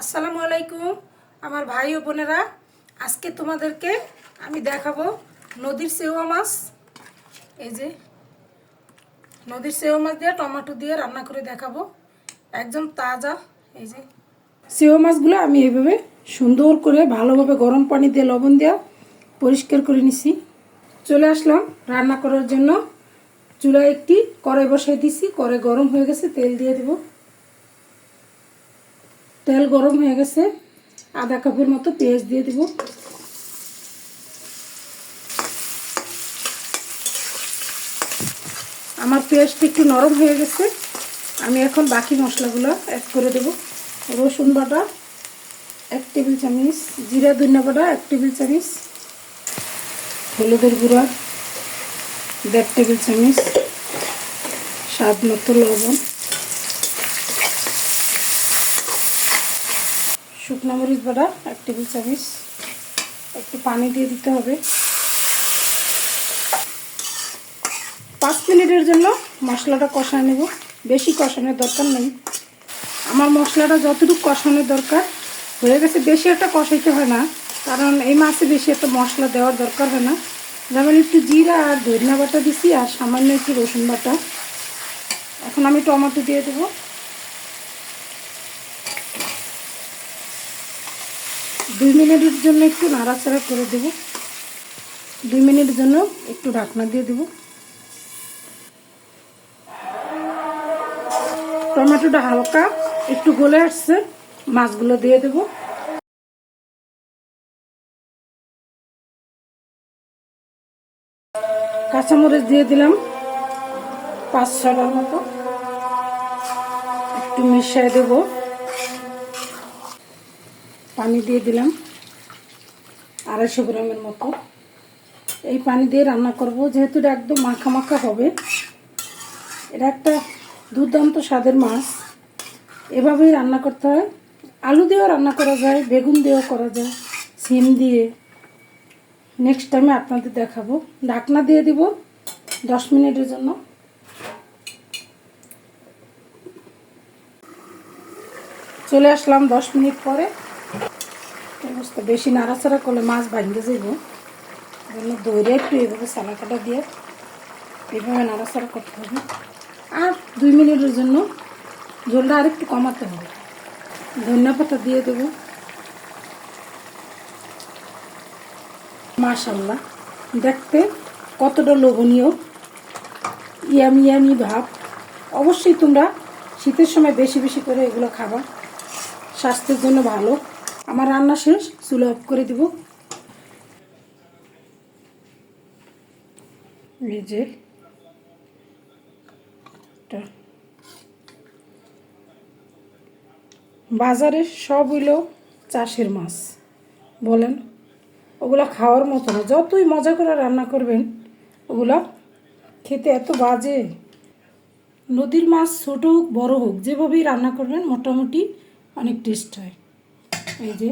আসসালামু আলাইকুম, আমার ভাই ও বোনেরা। আজকে তোমাদেরকে আমি দেখাবো নদীর সেওয়া মাছ। এই যে, নদীর সেওয়া মাছ দিয়ে টমেটো দিয়ে রান্না করে দেখাবো। একদম তাজা, এই যে। সেওয়া মাছগুলো আমি এইভাবে সুন্দর করে ভালোভাবে গরম পানি দিয়ে লবণ দেওয়া পরিষ্কার করে নিছি। চলে আসলাম রান্না করার জন্য। চুলায় একটি কড়াই বসাই দিছি, কড়াই গরম হয়ে গেছে, তেল দিয়ে দেবো। তেল গরম হয়ে গেছে। আধা কাপের মতো পেঁয়াজ দিয়ে দিব। আমার পেঁয়াজটা একটু নরম হয়ে গেছে। আমি এখন বাকি মশলাগুলো অ্যাড করে দেব। রসুন বাটা, এক টেবিল চামচ, জিরা ধনিয়া বাটা, এক টেবিল চামচ, হলুদের গুঁড়া, দেড় টেবিল চামচ, স্বাদ মতো লবণ। শুকনো মরিচ বাটা, এক টেবিল চামচ। একটু পানি দিয়ে দিতে হবে। পাঁচ মিনিটের জন্য মশলাটা কষায় নেব। বেশি কষানোর দরকার নেই। আমার মশলাটা যতটুকু কষানোর দরকার, হয়ে গেছে। বেশি একটা কষাইতে হয় না, কারণ এই মাছে বেশি একটা মশলা দেওয়ার দরকার হয় না। যেমন একটু জিরা আর ধনিয়া বাটা দিছি, আর সামান্য একটু রসুন বাটা। এখন আমি টমেটো দিয়ে দেবো। দুই মিনিটের জন্য একটু নাড়াচাড়া করে দেব। দুই মিনিটের জন্য একটু ঢাকনা দিয়ে দেব। টমেটোটা হালকা একটু গলে আসছে, মাছগুলো দিয়ে দেব। কাঁচামরিচ দিয়ে দিলাম পাঁচ ছটার মতো। একটু মিশিয়ে দেবো। পানি দিয়ে দিলাম আড়াইশো গ্রামের মতো। এই পানি দিয়ে রান্না করব, যেহেতু এটা একদম মাখা মাখা হবে। এটা একটা দুর্দান্ত স্বাদের মাছ। এভাবেই রান্না করতে হয়। আলু দিয়েও রান্না করা যায়, বেগুন দিয়েও করা যায়, সিম দিয়ে। নেক্সট টাইমে আপনাদের দেখাবো। ঢাকনা দিয়ে দিব দশ মিনিটের জন্য। চলে আসলাম দশ মিনিট পরে। অবস্থা বেশি নাড়াচাড়া করলে মাছ ভাঙতে যাইব। জন্য দইরে একটু এইভাবে সালাকাটা দিয়ে এইভাবে নাড়াচাড়া করতে হবে। আর দুই মিনিটের জন্য জলটা আর একটু কমাতে হবে। ধনিয়া পাতা দিয়ে দেবো। মাশাল্লাহ দেখতে কতটা লোভনীয়। ইয়ামি ইয়ামি ভাব। অবশ্যই তোমরা শীতের সময় বেশি বেশি করে এগুলো খাবা। স্বাস্থ্যের জন্য ভালো। আমার রান্না শেষ, চুলো অফ করে দিব। যে বাজারে সব হইল চাষের মাছ, বলেন। ওগুলো খাওয়ার মতো না। যতই মজা করে রান্না করবেন, ওগুলো খেতে এত বাজে। নদীর মাছ ছোটো হোক, বড় হোক, যেভাবেই রান্না করবেন, মোটামুটি অনেক টেস্ট হয়। এই যে